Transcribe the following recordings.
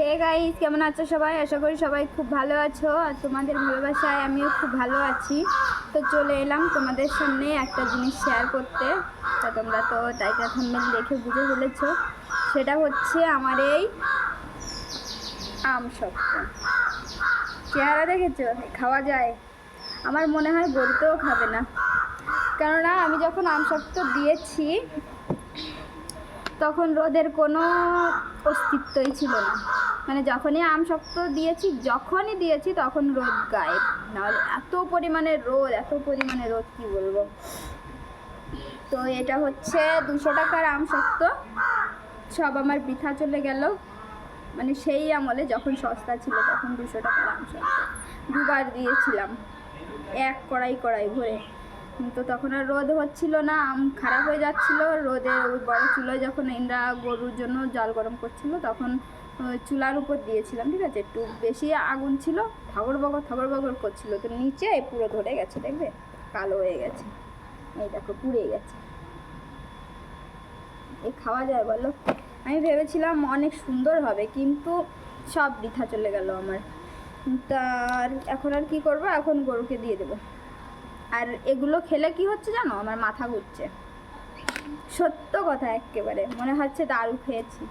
Hey guys কেমন আছো সবাই? আশা করি সবাই খুব ভালো আছো আর তোমাদের ভালোবাসায় আমিও খুব ভালো আছি। তো চলে এলাম তোমাদের সামনে একটা জিনিস শেয়ার করতে। তা তোমরা তো টাইটার থাম্বেল দেখে বুঝে ফেলেছো। সেটা হচ্ছে আমার এই আম শক্ত। চেহারা দেখেছ? খাওয়া যায়। আমার মনে হয় গরুতেও খাবে না। কেননা আমি যখন আম শক্ত দিয়েছি, তখন রোদের কোনো অস্তিত্বই ছিল না। মানে যখনই আম শক্ত দিয়েছি, যখনই দিয়েছি তখন রোদ গায়েব নাহলে এত পরিমাণে রোদ, এত পরিমাণে রোদ, কি বলব? তো এটা হচ্ছে দুশো টাকার আম শক্ত। সব আমার বৃথা চলে গেল। মানে সেই আমলে যখন সস্তা ছিল তখন দুশো টাকার আম শক্ত। দুবার দিয়েছিলাম। এক কড়াই কড়াই ভরে। তো তখন আর রোদ হচ্ছিল না, আম খারাপ হয়ে যাচ্ছিল। রোদে ওই বড় চুলোয় যখন ইন্দ্রা গরুর জন্য জল গরম করছিল, তখন চুলার উপর দিয়েছিলাম, ঠিক আছে? একটু বেশি আগুন ছিল থগর বগর থগর বগর করছিল। তো নিচে পুরো ধরে গেছে, দেখবে? কালো হয়ে গেছে। এই দেখো, পুড়ে গেছে। এ খাওয়া যায়, বলো? আমি ভেবেছিলাম অনেক সুন্দর হবে, কিন্তু সব বৃথা চলে গেল আমার। তার এখন আর কি করব? এখন গরুকে দিয়ে দেবো। আর এগুলো খেলে কি হচ্ছে জানো? আমার মাথা ঘুরছে। সত্য কথা একেবারে মনে হচ্ছে দারু খেয়েছি।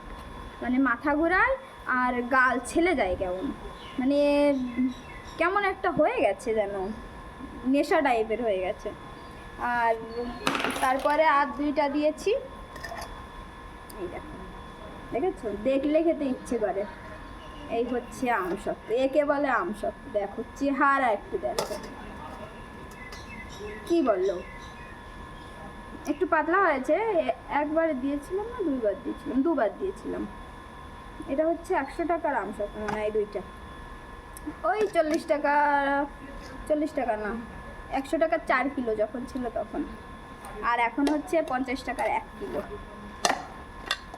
মানে মাথা ঘোরায় আর গাল ছেলে যায় কেমন? মানে কেমন একটা হয়ে গেছে যেন। নেশা টাইপের হয়ে গেছে। আর তারপরে আর দুইটা দিয়েছি। দেখেছ? দেখলে খেতে ইচ্ছে করে। এই হচ্ছে আম শক্ত একে বলে আম শক্ত দেখো, চেহারা একটু দেখো। কি বলল? একটু পাতলা হয়েছে, একবার দিয়েছিলাম না, দুইবার দিয়েছিলাম, দুবার দিয়েছিলাম। এটা হচ্ছে একশো টাকার আম শক্ত মনে এই দুইটা। ওই চল্লিশ টাকা চল্লিশ টাকা না, একশো টাকার চার কিলো যখন ছিল তখন। আর এখন হচ্ছে পঞ্চাশ টাকার এক কিলো।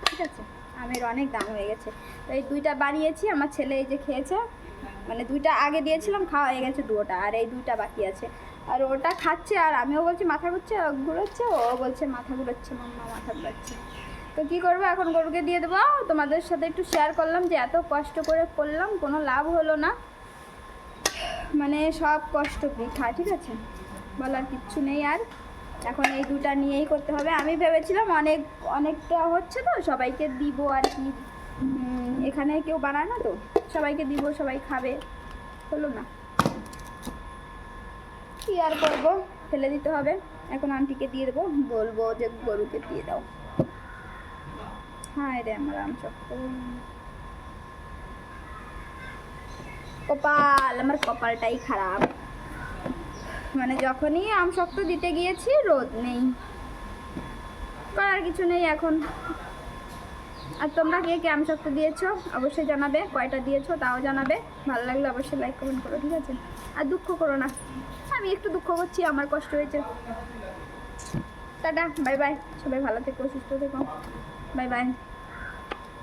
ঠিক আছে? আমের অনেক দাম হয়ে গেছে। তো এই দুইটা বানিয়েছি, আমার ছেলে এই যে খেয়েছে মানে দুইটা আগে দিয়েছিলাম, খাওয়া হয়ে গেছে দুটোটা আর এই দুইটা বাকি আছে। আর ওটা খাচ্ছে আর আমিও বলছি, মাথা ঘুরছে, ঘুরোচ্ছে। ও বলছে, মাথা ঘুরোচ্ছে, মাম্মা, মাথা ঘুরাচ্ছে। তো কী করব, এখন গরুকে দিয়ে দেবো। তোমাদের সাথে একটু শেয়ার করলাম যে এত কষ্ট করে করলাম, কোনো লাভ হলো না। মানে সব কষ্ট বৃথা ঠিক আছে? বলার কিচ্ছু নেই আর। এখন এই দুটা নিয়েই করতে হবে। আমি ভেবেছিলাম অনেক, অনেকটা হচ্ছে তো, সবাইকে দিব আর কি। এখানে কেউ বানায় না তো? সবাইকে দিব, সবাই খাবে। হলো না। কি আর করব? ফেলে দিতে হবে। এখন আন্টিকে দিয়ে দেবো। বলব যে গরুকে দিয়ে দাও। হ্যাঁ রে আমার আম শক্ত কপাল, আমার কপালটাই খারাপ। মানে যখনই আম শক্ত দিতে গিয়েছি, রোদ নেই। করার কিছু নেই এখন। আর তোমরা কে কে শক্ত দিয়েছ, অবশ্যই জানাবে। কয়টা দিয়েছ, তাও জানাবে। ভালো লাগলে অবশ্যই লাইক কমেন্ট করো, ঠিক আছে? আর দুঃখ করো না। আমি একটু দুঃখ করছি, আমার কষ্ট হয়েছে। টাটা বাই বাই সবাই ভালো থেকো, সুস্থ থেকো। Bye bye